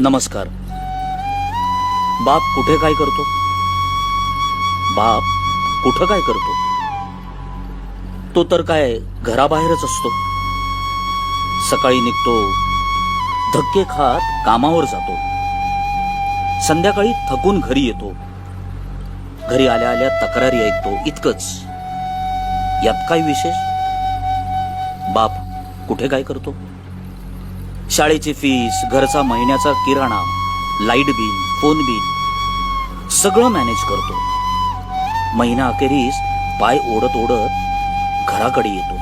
नमस्कार. बाप कुठे काय करतो? बाप कुठं काय करतो? तो तर काय घराबाहेरच असतो. सकाळी निघतो धक्के खात कामावर जातो. संध्याकाळी थकून घरी येतो. घरी आल्या आल्या तक्रारी ऐकतो इतकंच. यात काय विशेष? बाप कुठे काय करतो? शाळेची फीस घरचा महिन्याचा किराणा लाइट बिल फोन बिल सगळं मॅनेज करतो. महिना अखेरीस पाय ओढत ओढत घराकडे येतो.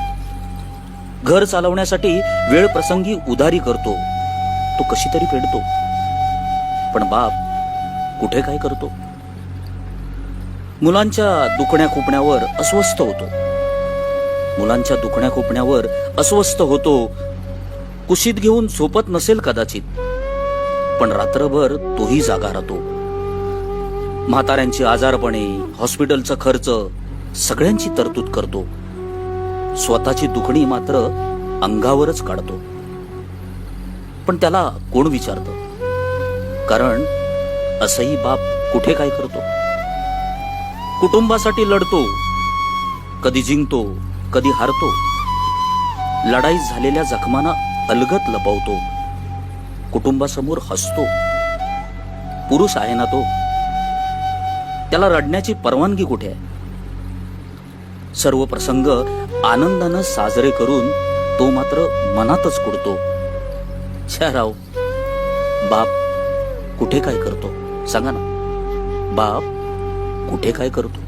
घर चालवण्यासाठी वेळ प्रसंगी उधारी करतो. तो कशी तरी फेडतो. पण बाप कुठे काय करतो? मुलांच्या दुखण्या खुपण्यावर अस्वस्थ होतो. मुलांच्या दुखण्या खुपण्यावर अस्वस्थ होतो कुशीत घेऊन झोपत नसेल कदाचित. पण रात्रभर तोही जागा राहतो. म्हाताऱ्यांची आजारपणे हॉस्पिटलचा खर्च सगळ्यांची तरतूद करतो. स्वतःची दुखणी मात्र अंगावरच काढतो. पण त्याला कोण विचारतं? कारण असंही बाप कुठे काय करतो? कुटुंबासाठी लढतो. कधी जिंकतो कधी हारतो. लढाई झालेल्या जखमांना अलगत लपवतो. कुटुंबासमोर हसतो. पुरुष आहे ना तो? त्याला रडण्याची परवानगी कुठे आहे? सर्व प्रसंग आनंदानं साजरे करून तो मात्र मनातच कुडतो. छ्या राव बाप कुठे काय करतो? सांगा ना. बाप कुठे काय करतो?